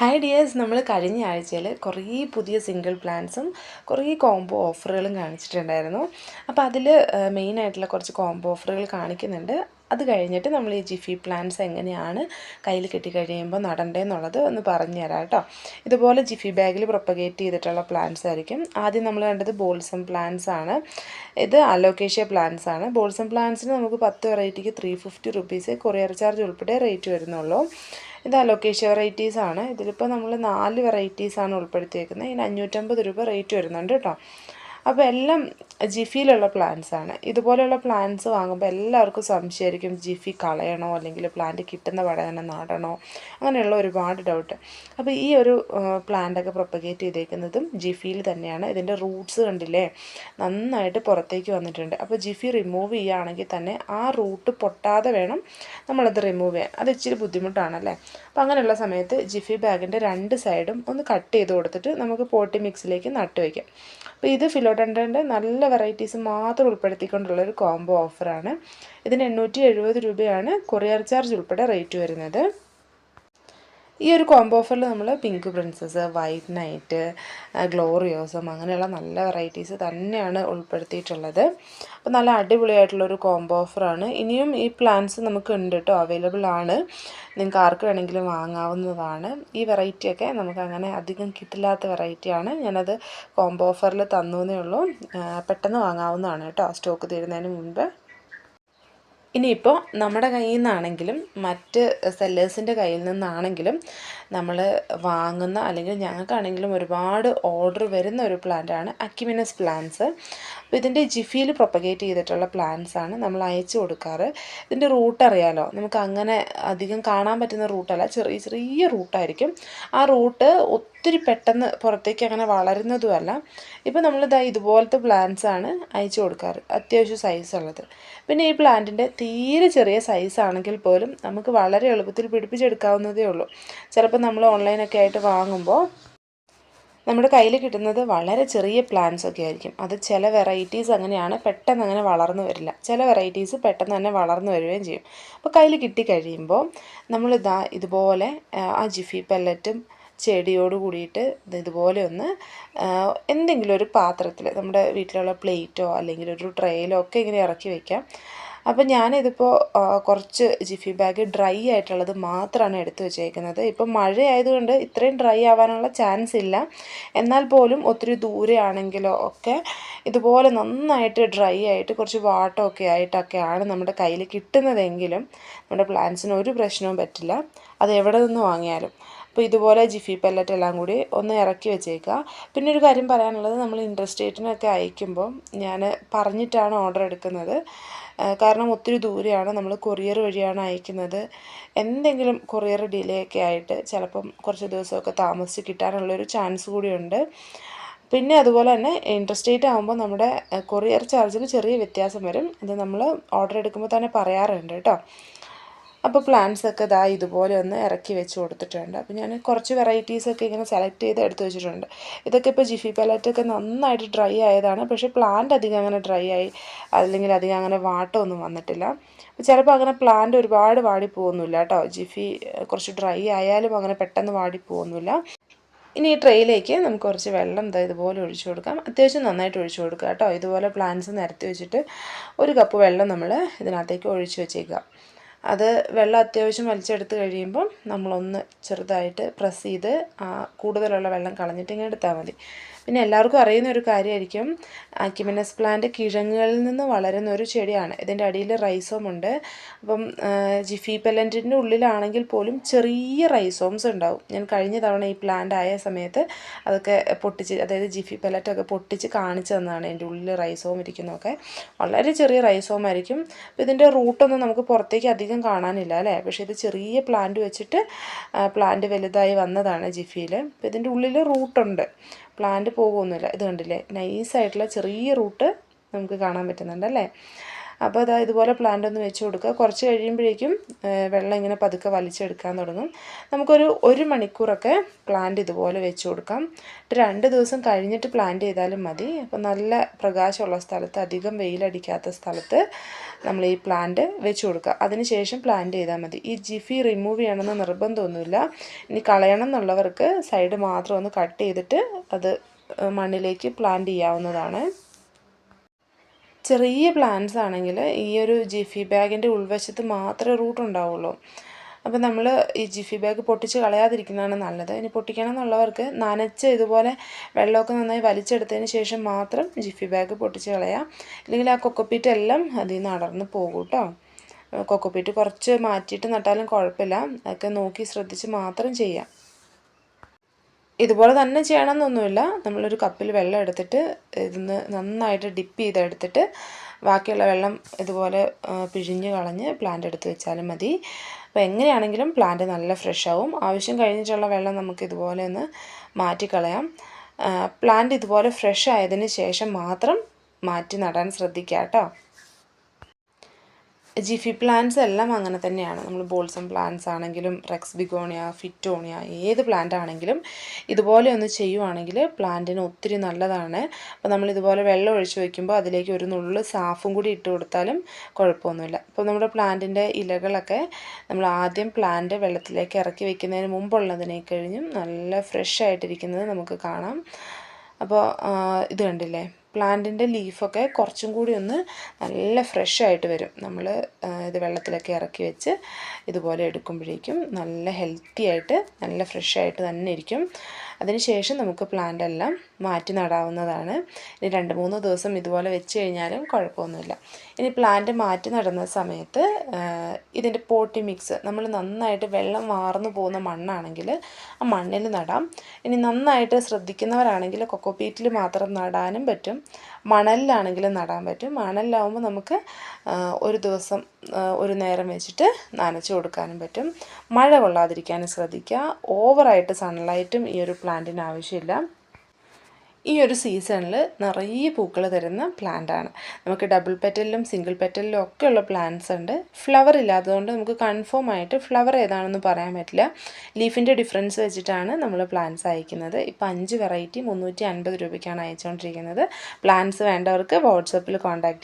Hi dears നമ്മൾ കഴിഞ്ഞ ആഴ്ചയിൽ കുറേ പുതിയ സിംഗിൾ പ്ലാൻസും കുറേ കോംബോ ഓഫറുകളും കാണിച്ചിട്ടുണ്ടായിരുന്നു. അപ്പോൾ അതിൽ മെയിനായിട്ടുള്ള കുറച്ച് കോംബോ ഓഫറുകൾ കാണിക്കുന്നുണ്ട്. അത് കഴിഞ്ഞിട്ട് നമ്മൾ ഈ ജിഫി പ്ലാൻസ് എങ്ങനെയാണ് കയ്യിൽ കിട്ടിക്കഴിയുമ്പോൾ നടണ്ടേന്നുള്ളത് ഒന്ന് പറഞ്ഞു തരാം കേട്ടോ. ഇതുപോലെ ജിഫി ബാഗിൽ പ്രൊപ്പഗേറ്റ് ചെയ്തിട്ടുള്ള പ്ലാൻസ് ആയിരിക്കും. ആദ്യം നമ്മൾ കണ്ടത് ബോൾസം പ്ലാൻസ് ആണ്. ഇത് അലോക്കേഷ്യ പ്ലാൻസ് ആണ്. ബോൾസം പ്ലാൻസിന് നമുക്ക് പത്ത് വെറൈറ്റിക്ക് three fifty rupees courier charge ഉൾപ്പെടെ റേറ്റ് വരുന്നുള്ളൂ. ഇത് അലോക്കേഷ്യ വെറൈറ്റീസ് ആണ്. ഇതിലിപ്പോൾ നമ്മൾ നാല് വെറൈറ്റീസാണ് ഉൾപ്പെടുത്തിയേക്കുന്നത് ഇതിന് അഞ്ഞൂറ്റമ്പത് രൂപ റേറ്റ് വരുന്നുണ്ട് കേട്ടോ അപ്പോൾ എല്ലാം ജിഫിയിലുള്ള പ്ലാന്റ്സ് ആണ്. ഇതുപോലെയുള്ള പ്ലാന്റ്സ് വാങ്ങുമ്പോൾ എല്ലാവർക്കും സംശയമായിരിക്കും ജിഫി കളയണോ അല്ലെങ്കിൽ പ്ലാന്റ് കിട്ടുന്ന വട തന്നെ നടണോ? അങ്ങനെയുള്ള ഒരുപാട് ഡൗട്ട് അപ്പോൾ ഈ ഒരു പ്ലാന്റൊക്കെ പ്രൊപ്പഗേറ്റ് ചെയ്തേക്കുന്നതും ജിഫിയിൽ തന്നെയാണ്. ഇതിന്റെ റൂട്ട്സ് കണ്ടില്ലേ? നന്നായിട്ട് പുറത്തേക്ക് വന്നിട്ടുണ്ട്. അപ്പോൾ ജിഫി റിമൂവ് ചെയ്യുകയാണെങ്കിൽ തന്നെ ആ റൂട്ട് പൊട്ടാതെ വേണം നമ്മളത് റിമൂവ് ചെയ്യാൻ. അത് ഇച്ചിരി ബുദ്ധിമുട്ടാണല്ലേ? അപ്പോൾ അങ്ങനെയുള്ള സമയത്ത് ജിഫി ബാഗിന്റെ രണ്ട് സൈഡും ഒന്ന് കട്ട് ചെയ്ത് കൊടുത്തിട്ട് നമുക്ക് പോട്ടി മിക്സിലേക്ക് നട്ട് വയ്ക്കാം. അപ്പോൾ ഇത് ഫിലോഡൻഡന്റെ നല്ല വെറൈറ്റീസ് മാത്രം ഉൾപ്പെടുത്തിക്കൊണ്ടുള്ള ഒരു കോംബോ ഓഫറാണ് ഇതിന് എണ്ണൂറ്റി എഴുപത് രൂപയാണ് കൊറിയർ ചാർജ് ഉൾപ്പെടെ റേറ്റ് വരുന്നത്. ഈ ഒരു കോംബോ ഓഫറിൽ നമ്മൾ pink princess white knight gloriosum അങ്ങനെയുള്ള നല്ല വെറൈറ്റീസ് തന്നെയാണ് ഉൾപ്പെടുത്തിയിട്ടുള്ളത്. അപ്പോൾ നല്ല അടിപൊളിയായിട്ടുള്ളൊരു കോംബോ ഓഫറാണ് ഇനിയും ഈ പ്ലാൻസ് നമുക്ക് ഉണ്ട് കേട്ടോ അവൈലബിൾ ആണ്. നിങ്ങൾക്ക് ആർക്ക് വേണമെങ്കിലും വാങ്ങാവുന്നതാണ്. ഈ വെറൈറ്റിയൊക്കെ നമുക്ക് അങ്ങനെ അധികം കിട്ടില്ലാത്ത വെറൈറ്റിയാണ് ഞാനത് കോംബോ ഓഫറിൽ തന്നു എന്നേ ഉള്ളൂ. പെട്ടെന്ന് വാങ്ങാവുന്നതാണ് കേട്ടോ സ്റ്റോക്ക് തീരുന്നതിന് മുൻപ്. ഇനിയിപ്പോൾ നമ്മുടെ കയ്യിൽ നിന്നാണെങ്കിലും മറ്റ് സെല്ലേഴ്സിന്റെ കയ്യിൽ നിന്നാണെങ്കിലും നമ്മൾ വാങ്ങുന്ന അല്ലെങ്കിൽ ഞങ്ങൾക്കാണെങ്കിലും ഒരുപാട് ഓർഡർ വരുന്ന ഒരു പ്ലാന്റാണ് അക്യുമിനസ് പ്ലാന്റ്സ് അപ്പോൾ ഇതിന്റെ ജിഫിയിൽ പ്രൊപ്പഗേറ്റ് ചെയ്തിട്ടുള്ള പ്ലാന്റ്സ് ആണ് നമ്മൾ അയച്ചു കൊടുക്കാറ്. ഇതിന്റെ റൂട്ട് അറിയാലോ? നമുക്ക് അങ്ങനെ അധികം കാണാൻ പറ്റുന്ന റൂട്ടല്ല ചെറിയ ചെറിയ റൂട്ടായിരിക്കും ആ റൂട്ട് ഒത്തിരി പെട്ടെന്ന് പുറത്തേക്ക് അങ്ങനെ വളരുന്നതുമല്ല. ഇപ്പോൾ നമ്മളിതാ ഇതുപോലത്തെ പ്ലാന്റ്സ് ആണ് അയച്ചു കൊടുക്കാറ്. അത്യാവശ്യം സൈസ് ഉള്ളത്. പിന്നെ ഈ പ്ലാന്റിന്റെ തീരെ ചെറിയ സൈസ് ആണെങ്കിൽ പോലും നമുക്ക് വളരെ എളുപ്പത്തിൽ പിടിപ്പിച്ചെടുക്കാവുന്നതേ ഉള്ളൂ. ചിലപ്പോൾ നമ്മൾ ഓൺലൈനൊക്കെ ആയിട്ട് വാങ്ങുമ്പോൾ നമ്മുടെ കയ്യിൽ കിട്ടുന്നത് വളരെ ചെറിയ പ്ലാന്റ്സ് ഒക്കെ ആയിരിക്കും. അത് ചില വെറൈറ്റീസ് അങ്ങനെയാണ് പെട്ടെന്ന് അങ്ങനെ വളർന്നു വരില്ല. ചില വെറൈറ്റീസ് പെട്ടെന്ന് തന്നെ വളർന്നു വരികയും ചെയ്യും. അപ്പോൾ കയ്യിൽ കിട്ടിക്കഴിയുമ്പോൾ നമ്മളിതാ ഇതുപോലെ ആ ജിഫി പെല്ലറ്റും ചെടിയോട് കൂടിയിട്ട് ഇതുപോലെ ഒന്ന് എന്തെങ്കിലും ഒരു പാത്രത്തിൽ നമ്മുടെ വീട്ടിലുള്ള പ്ലേറ്റോ അല്ലെങ്കിൽ ഒരു ട്രേയിലോ ഒക്കെ ഇങ്ങനെ ഇറക്കി വയ്ക്കാം അപ്പോൾ ഞാനിതിപ്പോൾ കുറച്ച് ജിഫി ബാഗ് ഡ്രൈ ആയിട്ടുള്ളത് മാത്രമാണ് എടുത്തു വെച്ചേക്കുന്നത്. ഇപ്പം മഴ ആയതുകൊണ്ട് ഇത്രയും ഡ്രൈ ആവാനുള്ള ചാൻസ് ഇല്ല. എന്നാൽ പോലും ഒത്തിരി ദൂരെ ആണെങ്കിലോ ഒക്കെ ഇതുപോലെ നന്നായിട്ട് ഡ്രൈ ആയിട്ട് കുറച്ച് വാട്ടമൊക്കെ ആയിട്ടൊക്കെയാണ് നമ്മുടെ കയ്യിൽ കിട്ടുന്നതെങ്കിലും നമ്മുടെ പ്ലാന്റ്സിന് ഒരു പ്രശ്നവും പറ്റില്ല. അത് എവിടെ നിന്ന് വാങ്ങിയാലും. അപ്പോൾ ഇതുപോലെ ജിഫി പെല്ലറ്റ് എല്ലാം കൂടി ഒന്ന് ഇറക്കി വെച്ചേക്കുക പിന്നെ ഒരു കാര്യം പറയാനുള്ളത് നമ്മൾ ഇൻട്രസ്റ്റേറ്റിനൊക്കെ അയക്കുമ്പോൾ ഞാൻ പറഞ്ഞിട്ടാണ് ഓർഡർ എടുക്കുന്നത്. കാരണം ഒത്തിരി ദൂരെയാണ് നമ്മൾ കൊറിയർ വഴിയാണ് അയക്കുന്നത്. എന്തെങ്കിലും കൊറിയർ ഡിലേ ഒക്കെ ആയിട്ട് ചിലപ്പം കുറച്ച് ദിവസമൊക്കെ താമസിച്ച് കിട്ടാനുള്ളൊരു ചാൻസ് കൂടിയുണ്ട്. പിന്നെ അതുപോലെ തന്നെ ഇൻട്രസ്റ്റേറ്റ് ആകുമ്പോൾ നമ്മുടെ കൊറിയർ ചാർജിൽ ചെറിയ വ്യത്യാസം വരും. ഇത് നമ്മൾ ഓർഡർ എടുക്കുമ്പോൾ തന്നെ പറയാറുണ്ട് കേട്ടോ. അപ്പോൾ പ്ലാന്റ്സ് ഒക്കെ ഇതാ ഇതുപോലെ ഒന്ന് ഇറക്കി വെച്ച് കൊടുത്തിട്ടുണ്ട്. അപ്പോൾ ഞാൻ കുറച്ച് വെറൈറ്റീസൊക്കെ ഇങ്ങനെ സെലക്ട് ചെയ്ത് എടുത്ത് വെച്ചിട്ടുണ്ട്. ഇതൊക്കെ ഇപ്പോൾ ജിഫി പലറ്റൊക്കെ നന്നായിട്ട് ഡ്രൈ ആയതാണ്. പക്ഷേ പ്ലാന്റ് അധികം അങ്ങനെ ഡ്രൈ ആയി അല്ലെങ്കിൽ അധികം അങ്ങനെ വാട്ടമൊന്നും വന്നിട്ടില്ല. ചിലപ്പോൾ അങ്ങനെ പ്ലാന്റ് ഒരുപാട് വാടി കേട്ടോ. ജിഫി കുറച്ച് ഡ്രൈ ആയാലും അങ്ങനെ പെട്ടെന്ന് വാടി ഇനി ഈ ട്രെയിലേക്ക് നമുക്ക് കുറച്ച് വെള്ളം ഇതാ ഇതുപോലെ ഒഴിച്ചു കൊടുക്കാം. അത്യാവശ്യം നന്നായിട്ട് ഒഴിച്ചു കൊടുക്കുക കേട്ടോ. ഇതുപോലെ പ്ലാന്റ്സ് നിരത്തി വെച്ചിട്ട് ഒരു കപ്പ് വെള്ളം നമ്മൾ ഇതിനകത്തേക്ക് ഒഴിച്ചു വെച്ചേക്കുക. അത് വെള്ളം അത്യാവശ്യം വലിച്ചെടുത്ത് കഴിയുമ്പം നമ്മളൊന്ന് ചെറുതായിട്ട് പ്രസ് ചെയ്ത് ആ കൂടുതലുള്ള വെള്ളം കളഞ്ഞിട്ട് എടുത്താൽ മതി. പിന്നെ എല്ലാവർക്കും അറിയുന്ന ഒരു കാര്യമായിരിക്കും. ആക്യുമിനസ് പ്ലാന്റ് കിഴങ്ങുകളിൽ നിന്ന് വളരുന്ന ഒരു ചെടിയാണ്. ഇതിന്റെ അടിയിൽ റൈസോം ഉണ്ട്. അപ്പം ജിഫി പെലന്റിന്റെ ഉള്ളിലാണെങ്കിൽ പോലും ചെറിയ റൈസോംസ് ഉണ്ടാവും. ഞാൻ കഴിഞ്ഞ തവണ ഈ പ്ലാന്റ് ആയ സമയത്ത് അതൊക്കെ പൊട്ടിച്ച് അതായത് ജിഫി പെലറ്റൊക്കെ പൊട്ടിച്ച് കാണിച്ചു തന്നതാണ് എന്റെ ഉള്ളിൽ റൈസോം ഇരിക്കുന്നതൊക്കെ. വളരെ ചെറിയ റൈസോം ആയിരിക്കും. അപ്പോൾ ഇതിന്റെ റൂട്ടൊന്നും നമുക്ക് പുറത്തേക്ക് അധികം കാണാനില്ല അല്ലേ? പക്ഷേ ഇത് ചെറിയ പ്ലാന്റ് വെച്ചിട്ട് പ്ലാന്റ് വലുതായി വന്നതാണ് ജിഫിയിൽ അപ്പോൾ ഇതിന്റെ ഉള്ളിൽ റൂട്ടുണ്ട് പ്ലാന്റ് പോകുമൊന്നുമില്ല ഇത് കണ്ടില്ലേ? നൈസായിട്ടുള്ള ചെറിയ റൂട്ട് നമുക്ക് കാണാൻ പറ്റുന്നുണ്ട് അല്ലേ? അപ്പോൾ അതാ ഇതുപോലെ പ്ലാന്റ് ഒന്ന് വെച്ച് കൊടുക്കുക. കുറച്ച് കഴിയുമ്പോഴേക്കും വെള്ളം ഇങ്ങനെ പതുക്കെ വലിച്ചെടുക്കാൻ തുടങ്ങും. നമുക്കൊരു ഒരു മണിക്കൂറൊക്കെ പ്ലാന്റ് ഇതുപോലെ വെച്ച് കൊടുക്കാം. രണ്ട് ദിവസം കഴിഞ്ഞിട്ട് പ്ലാന്റ് ചെയ്താലും മതി. അപ്പോൾ നല്ല പ്രകാശമുള്ള സ്ഥലത്ത് അധികം വെയിലടിക്കാത്ത സ്ഥലത്ത് നമ്മൾ ഈ പ്ലാന്റ് വെച്ച് കൊടുക്കുക. അതിനുശേഷം പ്ലാന്റ് ചെയ്താൽ മതി. ഈ ജിഫി റിമൂവ് ചെയ്യണമെന്ന് നിർബന്ധമൊന്നുമില്ല. ഇനി കളയണം എന്നുള്ളവർക്ക് സൈഡ് മാത്രം ഒന്ന് കട്ട് ചെയ്തിട്ട് അത് മണ്ണിലേക്ക് പ്ലാന്റ് ചെയ്യാവുന്നതാണ്. ചെറിയ പ്ലാന്റ്സ് ആണെങ്കിൽ ഈ ഒരു ജിഫി ബാഗിന്റെ ഉൾവശത്ത് മാത്രമേ റൂട്ട് ഉണ്ടാവുള്ളൂ. അപ്പോൾ നമ്മൾ ഈ ജിഫി ബാഗ് പൊട്ടിച്ച് കളയാതിരിക്കുന്നതാണ് നല്ലത്. ഇനി പൊട്ടിക്കണം എന്നുള്ളവർക്ക് നനച്ച് ഇതുപോലെ വെള്ളമൊക്കെ നന്നായി വലിച്ചെടുത്തതിന് ശേഷം മാത്രം ജിഫി ബാഗ് പൊട്ടിച്ച് കളയാം. ഇല്ലെങ്കിൽ ആ കൊക്കപ്പീറ്റെല്ലാം അതിൽ നിന്ന് അടർന്ന് പോകും കേട്ടോ കൊക്കപ്പീറ്റ് കുറച്ച് മാറ്റിയിട്ട് നട്ടാലും കുഴപ്പമില്ല. അതൊക്കെ നോക്കി ശ്രദ്ധിച്ച് മാത്രം ചെയ്യാം. ഇതുപോലെ തന്നെ ചെയ്യണമെന്നൊന്നുമില്ല. നമ്മളൊരു കപ്പിൽ വെള്ളം എടുത്തിട്ട് ഇതിന്ന് നന്നായിട്ട് ഡിപ്പ് ചെയ്തെടുത്തിട്ട് ബാക്കിയുള്ള വെള്ളം ഇതുപോലെ പിഴിഞ്ഞ് കളഞ്ഞ് പ്ലാന്റ് എടുത്ത് വെച്ചാലും മതി. അപ്പോൾ എങ്ങനെയാണെങ്കിലും പ്ലാന്റ് നല്ല ഫ്രഷ് ആവും. ആവശ്യം കഴിഞ്ഞിട്ടുള്ള വെള്ളം നമുക്ക് ഇതുപോലെ ഒന്ന് മാറ്റിക്കളയാം പ്ലാന്റ് ഇതുപോലെ ഫ്രഷ് ആയതിന് ശേഷം മാത്രം മാറ്റി നടാൻ ശ്രദ്ധിക്കുക കേട്ടോ ജിഫി പ്ലാന്റ്സ് എല്ലാം അങ്ങനെ തന്നെയാണ്. നമ്മൾ ബോൾസം പ്ലാന്റ്സ് ആണെങ്കിലും റെക്സ് ബിഗോണിയ ഫിറ്റോണിയ ഏത് പ്ലാന്റ് ആണെങ്കിലും ഇതുപോലെ ഒന്ന് ചെയ്യുവാണെങ്കിൽ പ്ലാന്റിന് ഒത്തിരി നല്ലതാണ്. അപ്പോൾ നമ്മൾ ഇതുപോലെ വെള്ളം ഒഴിച്ച് വയ്ക്കുമ്പോൾ അതിലേക്ക് ഒരു നുള്ളു സാഫും കൂടി ഇട്ട് കൊടുത്താലും കുഴപ്പമൊന്നുമില്ല. അപ്പോൾ നമ്മുടെ പ്ലാന്റിന്റെ ഇലകളൊക്കെ നമ്മൾ ആദ്യം പ്ലാന്റ് വെള്ളത്തിലേക്ക് ഇറക്കി വയ്ക്കുന്നതിന് മുമ്പുള്ളതിനെ കഴിഞ്ഞും നല്ല ഫ്രഷ് ആയിട്ടിരിക്കുന്നത് നമുക്ക് കാണാം. അപ്പോൾ ഇത് കണ്ടില്ലേ? പ്ലാന്റിന്റെ ലീഫൊക്കെ കുറച്ചും കൂടി ഒന്ന് നല്ല ഫ്രഷ് ആയിട്ട് വരും. നമ്മൾ ഇത് വെള്ളത്തിലൊക്കെ ഇറക്കി വെച്ച് ഇതുപോലെ എടുക്കുമ്പോഴേക്കും നല്ല ഹെൽത്തി ആയിട്ട് നല്ല ഫ്രഷ് ആയിട്ട് തന്നെ ഇരിക്കും. അതിനുശേഷം നമുക്ക് പ്ലാന്റ് എല്ലാം മാറ്റി നടാവുന്നതാണ്. ഇനി രണ്ട് മൂന്ന് ദിവസം ഇതുപോലെ വെച്ച് കഴിഞ്ഞാലും കുഴപ്പമൊന്നുമില്ല. ഇനി പ്ലാന്റ് മാറ്റി നടുന്ന സമയത്ത് ഇതിന്റെ പോട്ടി മിക്സ് നമ്മൾ നന്നായിട്ട് വെള്ളം വാർന്നു പോകുന്ന മണ്ണാണെങ്കിൽ ആ മണ്ണിൽ നടാം. ഇനി നന്നായിട്ട് ശ്രദ്ധിക്കുന്നവരാണെങ്കിൽ കൊക്കോപ്പീറ്റിൽ മാത്രം നടാനും പറ്റും. മണലിലാണെങ്കിലും നടാൻ പറ്റും. മണലിലാവുമ്പോൾ നമുക്ക് ഒരു ദിവസം ഒരു നേരം വെച്ചിട്ട് നനച്ച് കൊടുക്കാനും പറ്റും. മഴ കൊള്ളാതിരിക്കാനും ശ്രദ്ധിക്കുക. ഓവറായിട്ട് സൺലൈറ്റും ഈ ഒരു പ്ലാന്റിന് ആവശ്യമില്ല. ഈ ഒരു സീസണിൽ നിറയെ പൂക്കൾ തരുന്ന പ്ലാന്റ് ആണ്. നമുക്ക് ഡബിൾ പെറ്റലിലും സിംഗിൾ പെറ്റലിലും ഒക്കെ ഉള്ള പ്ലാന്റ്സ് ഉണ്ട്. ഫ്ലവർ ഇല്ലാത്തതുകൊണ്ട് നമുക്ക് കൺഫേം ആയിട്ട് ഫ്ലവർ ഏതാണെന്ന് പറയാൻ പറ്റില്ല. ലീഫിന്റെ ഡിഫറൻസ് വെച്ചിട്ടാണ് നമ്മൾ പ്ലാന്റ്സ് അയക്കുന്നത്. ഇപ്പം അഞ്ച് വെറൈറ്റി മുന്നൂറ്റി രൂപയ്ക്കാണ് അയച്ചുകൊണ്ടിരിക്കുന്നത് പ്ലാന്റ്സ് വേണ്ടവർക്ക് വാട്സപ്പിൽ കോൺടാക്ട്